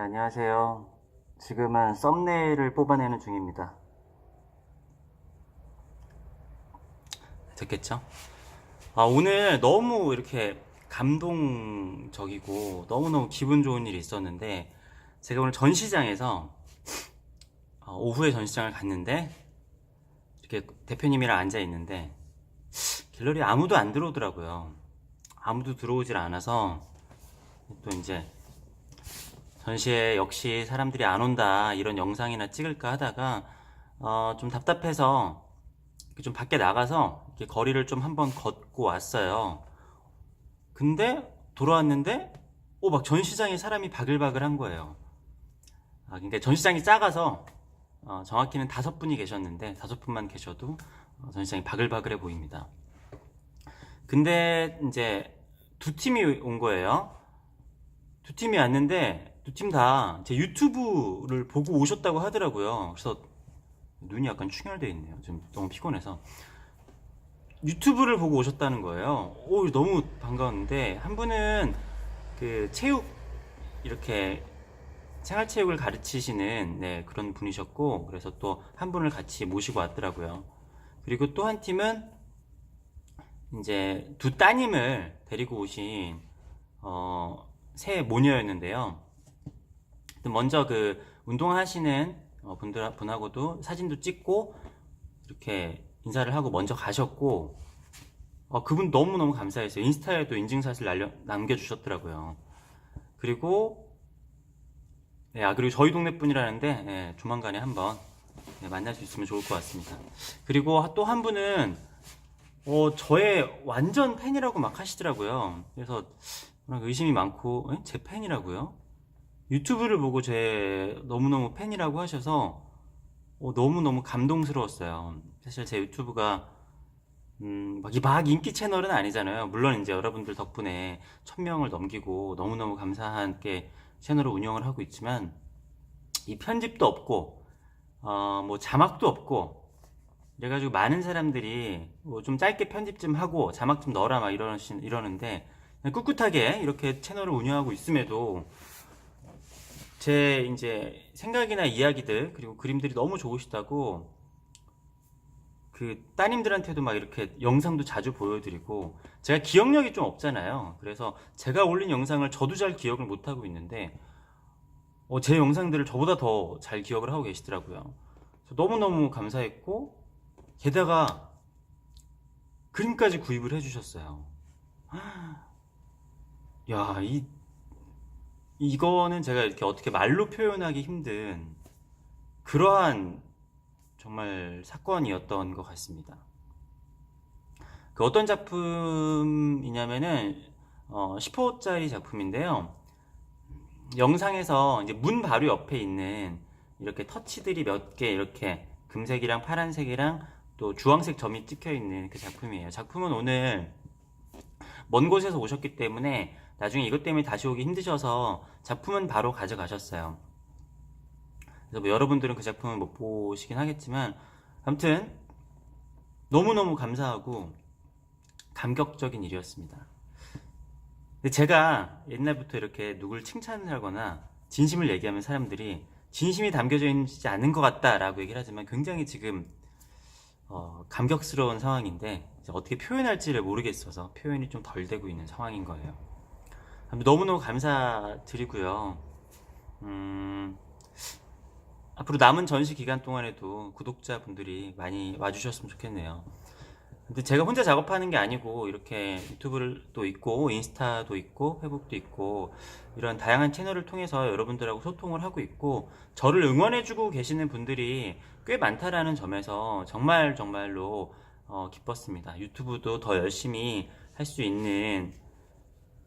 네, 안녕하세요. 지금은 썸네일을 뽑아내는 중입니다. 됐겠죠? 아, 오늘 너무 이렇게 감동적이고 너무너무 기분 좋은 일이 있었는데 제가 오늘 전시장에서 어, 오후에 전시장을 갔는데 이렇게 대표님이랑 앉아 있는데 갤러리 아무도 안 들어오더라고요. 아무도 들어오질 않아서 또 이제 전시에 역시 사람들이 안 온다 이런 영상이나 찍을까 하다가 어, 좀 답답해서 좀 밖에 나가서 이렇게 거리를 좀 한번 걷고 왔어요. 근데 돌아왔는데 오 막 전시장에 사람이 바글바글한 거예요. 아, 그러니까 전시장이 작아서 어, 정확히는 다섯 분이 계셨는데 다섯 분만 계셔도 어, 전시장이 바글바글해 보입니다. 근데 이제 두 팀이 온 거예요. 두 팀이 왔는데 두 팀 다 제 유튜브를 보고 오셨다고 하더라고요. 그래서 눈이 약간 충혈되어 있네요. 지금 너무 피곤해서 유튜브를 보고 오셨다는 거예요. 오 너무 반가웠는데 한 분은 그 체육 이렇게 생활체육을 가르치시는 네, 그런 분이셨고 그래서 또 한 분을 같이 모시고 왔더라고요. 그리고 또 한 팀은 이제 두 따님을 데리고 오신 어, 새 모녀였는데요. 먼저 그 운동하시는 어, 분들 분하고도 사진도 찍고 이렇게 인사를 하고 먼저 가셨고 어, 그분 너무 너무 감사했어요. 인스타에도 인증샷을 날려, 남겨주셨더라고요. 그리고 네, 아 그리고 저희 동네 분이라는데 예, 조만간에 한번 네, 만날 수 있으면 좋을 것 같습니다. 그리고 또 한 분은 어, 저의 완전 팬이라고 막 하시더라고요. 그래서 의심이 많고, 에? 제 팬이라고요? 유튜브를 보고 제 너무너무 팬이라고 하셔서 어, 너무너무 감동스러웠어요. 사실 제 유튜브가 음, 막, 이- 막 인기 채널은 아니잖아요. 물론 이제 여러분들 덕분에 천명을 넘기고 너무너무 감사하게 채널을 운영을 하고 있지만 이 편집도 없고 어, 뭐 자막도 없고 그래가지고 많은 사람들이 뭐 좀 짧게 편집 좀 하고 자막 좀 넣어라 막 이러시, 이러는데 꿋꿋하게 이렇게 채널을 운영하고 있음에도 제 이제 생각이나 이야기들 그리고 그림들이 너무 좋으시다고 그 따님들한테도 막 이렇게 영상도 자주 보여드리고 제가 기억력이 좀 없잖아요. 그래서 제가 올린 영상을 저도 잘 기억을 못 하고 있는데 어, 제 영상들을 저보다 더 잘 기억을 하고 계시더라고요. 너무너무 감사했고 게다가 그림까지 구입을 해주셨어요. 야, 이, 이거는 제가 이렇게 어떻게 말로 표현하기 힘든 그러한 정말 사건이었던 것 같습니다. 그 어떤 작품이냐면은, 어, 10호짜리 작품인데요. 영상에서 이제 문 바로 옆에 있는 이렇게 터치들이 몇 개 이렇게 금색이랑 파란색이랑 또 주황색 점이 찍혀 있는 그 작품이에요. 작품은 오늘 먼 곳에서 오셨기 때문에 나중에 이것 때문에 다시 오기 힘드셔서 작품은 바로 가져가셨어요. 그래서 뭐 여러분들은 그 작품을 못 보시긴 하겠지만 아무튼 너무너무 감사하고 감격적인 일이었습니다. 근데 제가 옛날부터 이렇게 누굴 칭찬을 하거나 진심을 얘기하면 사람들이 진심이 담겨져 있지 않은 것 같다라고 얘기를 하지만 굉장히 지금 어, 감격스러운 상황인데 어떻게 표현할지를 모르겠어서 표현이 좀 덜 되고 있는 상황인 거예요. 너무너무 감사드리고요. 음, 앞으로 남은 전시 기간 동안에도 구독자분들이 많이 와주셨으면 좋겠네요. 근데 제가 혼자 작업하는 게 아니고 이렇게 유튜브를 또 있고 인스타도 있고 페북도 있고 이런 다양한 채널을 통해서 여러분들하고 소통을 하고 있고 저를 응원해주고 계시는 분들이 꽤 많다라는 점에서 정말 정말로 어, 기뻤습니다. 유튜브도 더 열심히 할 수 있는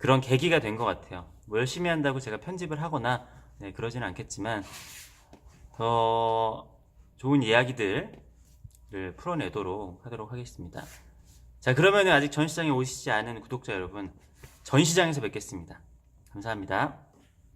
그런 계기가 된 것 같아요. 뭐 열심히 한다고 제가 편집을 하거나 네, 그러지는 않겠지만 더 좋은 이야기들을 풀어내도록 하도록 하겠습니다. 자, 그러면 아직 전시장에 오시지 않은 구독자 여러분, 전시장에서 뵙겠습니다. 감사합니다.